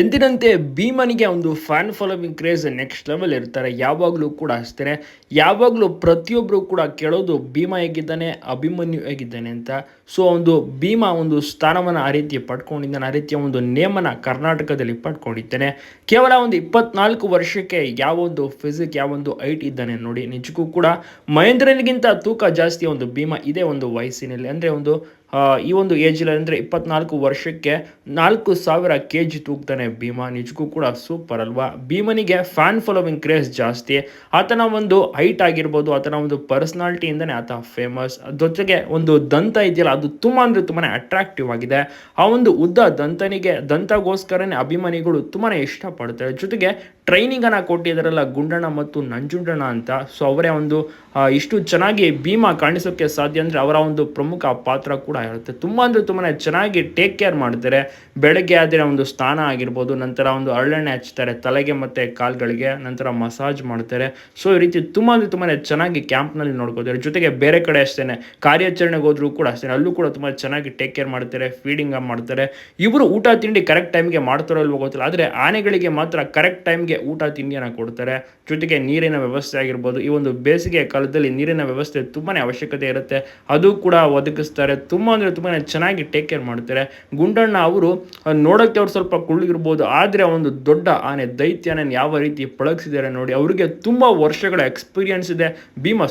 ಎಂದಿನಂತೆ ಭೀಮನಿಗೆ ಒಂದು fan following craze next level ಇರ್ತಾರೆ. ಯಾವಾಗಲೂ ಕೂಡ ಅಷ್ಟೇ. ಯಾವಾಗಲೂ ಪ್ರತಿಯೊಬ್ಬರು ಕೂಡ ಕೇಳೋದು ಭೀಮ ಹೇಗಿದ್ದಾನೆ, ಅಭಿಮನ್ಯು ಹೇಗಿದ್ದಾನೆ ಅಂತ. ಸೊ ಒಂದು ಭೀಮ ಒಂದು ಸ್ಥಾನವನ್ನು ಆ ರೀತಿ ಪಡ್ಕೊಂಡಿದ್ದಾನೆ, ಆ ರೀತಿಯ ಒಂದು ನೇಮನ ಕರ್ನಾಟಕದಲ್ಲಿ ಪಡ್ಕೊಂಡಿದ್ದಾನೆ. ಕೇವಲ ಒಂದು ಇಪ್ಪತ್ನಾಲ್ಕು ವರ್ಷಕ್ಕೆ ಯಾವೊಂದು ಫಿಸಿಕ್ ಯಾವೊಂದು ಹೈಟ್ ಇದ್ದಾನೆ ನೋಡಿ. ನಿಜಕ್ಕೂ ಕೂಡ ಮಹೇಂದ್ರನಿಗಿಂತ ತೂಕ ಜಾಸ್ತಿ ಒಂದು ಭೀಮ ಇದೇ ಒಂದು ವಯಸ್ಸಿನಲ್ಲಿ. ಅಂದರೆ ಒಂದು ಈ ಒಂದು ಏಜಲ್ಲಿ ಅಂದರೆ ಇಪ್ಪತ್ನಾಲ್ಕು ವರ್ಷಕ್ಕೆ ನಾಲ್ಕು ಸಾವಿರ ಕೆ ಜಿ ತೂಗ್ತಾನೆ. ಭೀಮ ನಿಜಕ್ಕೂ ಕೂಡ ಸೂಪರ್ ಅಲ್ವಾ? ಭೀಮನಿಗೆ ಫ್ಯಾನ್ ಫಾಲೋವಿಂಗ್ ಕ್ರೇಜ್ ಜಾಸ್ತಿ. ಆತನ ಒಂದು ಹೈಟ್ ಆಗಿರ್ಬೋದು, ಆತನ ಒಂದು ಪರ್ಸ್ನಾಲಿಟಿಯಿಂದನೇ ಆತ ಫೇಮಸ್ ಜೊತೆಗೆ ಒಂದು ದಂತ ಇದೆಯಲ್ಲ, ಅದು ತುಂಬ ಅಂದರೆ ತುಂಬಾ ಅಟ್ರಾಕ್ಟಿವ್ ಆಗಿದೆ. ಆ ಒಂದು ಉದ್ದ ದಂತನಿಗೆ, ದಂತಗೋಸ್ಕರನೇ ಅಭಿಮಾನಿಗಳು ತುಂಬಾ ಇಷ್ಟಪಡ್ತಾರೆ. ಜೊತೆಗೆ ಟ್ರೈನಿಂಗನ್ನು ಕೊಟ್ಟಿದ್ದಾರಲ್ಲ ಗುಂಡಣ್ಣ ಮತ್ತು ನಂಜುಂಡಣ್ಣ ಅಂತ. ಸೊ ಅವರೇ ಒಂದು ಇಷ್ಟು ಚೆನ್ನಾಗಿ ಭೀಮ ಕಾಣಿಸೋಕೆ ಸಾಧ್ಯ ಅಂದರೆ ಅವರ ಒಂದು ಪ್ರಮುಖ ಪಾತ್ರ ಕೂಡ ಇರುತ್ತೆ. ತುಂಬ ಅಂದರೆ ತುಂಬಾ ಚೆನ್ನಾಗಿ ಟೇಕ್ ಕೇರ್ ಮಾಡ್ತಾರೆ. ಬೆಳಗ್ಗೆ ಆದರೆ ಒಂದು ಸ್ಥಾನ ಆಗಿರ್ಬೋದು ನಂತರ ಒಂದು ಹರಳೆಣ್ಣೆ ಹಚ್ತಾರೆ, ತಲೆಗೆ ಮತ್ತು ಕಾಲುಗಳಿಗೆ ನಂತರ ಮಸಾಜ್ ಮಾಡ್ತಾರೆ. ಸೊ ಈ ರೀತಿ ತುಂಬ ಅಂದರೆ ತುಂಬಾ ಚೆನ್ನಾಗಿ ಕ್ಯಾಂಪ್ನಲ್ಲಿ ನೋಡ್ಕೋತಾರೆ. ಜೊತೆಗೆ ಬೇರೆ ಕಡೆ ಅಷ್ಟೇ ಕಾರ್ಯಾಚರಣೆಗೆ ಹೋದರೂ ಕೂಡ ಅಷ್ಟೇ ಅಲ್ಲೂ ಕೂಡ ತುಂಬ ಚೆನ್ನಾಗಿ ಟೇಕ್ ಕೇರ್ ಮಾಡ್ತಾರೆ ಫೀಡಿಂಗ್ ಮಾಡ್ತಾರೆ. ಇವರು ಊಟ ತಿಂಡಿ ಕರೆಕ್ಟ್ ಟೈಮ್ಗೆ ಮಾಡ್ತಾರೋ ಇಲ್ವೋ ಗೊತ್ತಿಲ್ಲ, ಆದರೆ ಆನೆಗಳಿಗೆ ಮಾತ್ರ ಕರೆಕ್ಟ್ ಟೈಮ್ಗೆ ಊಟ ತಿಂಡಿಯನ್ನು ಕೊಡ್ತಾರೆ. ಜೊತೆಗೆ ನೀರಿನ ವ್ಯವಸ್ಥೆ ಆಗಿರ್ಬೋದು, ಈ ಒಂದು ಬೇಸಿಗೆ ಕಾಲದಲ್ಲಿ ನೀರಿನ ವ್ಯವಸ್ಥೆ ತುಂಬಾ ಅವಶ್ಯಕತೆ ಇರುತ್ತೆ. ಅದು ಕೂಡ ಒದಗಿಸ್ತಾರೆ, ತುಂಬ ಅಂದರೆ ತುಂಬಾ ಚೆನ್ನಾಗಿ ಟೇಕ್ ಕೇರ್ ಮಾಡ್ತಾರೆ. ಗುಂಡಣ್ಣ ಅವರು, ನೋಡೋಕ್ಕೆ ಅವ್ರು ಸ್ವಲ್ಪ ಕುಳ್ಳಿರ್ಬೋದು ಆದರೆ ಒಂದು ದೊಡ್ಡ ಆನೆ ದೈತ್ಯನ ಯಾವ ರೀತಿ ಪಳಗಿಸಿದ್ದಾರೆ ನೋಡಿ, ಅವರಿಗೆ ತುಂಬ ವರ್ಷಗಳ ಎಕ್ಸ್ಪೀರಿಯನ್ಸ್ ಇದೆ. ಭೀಮ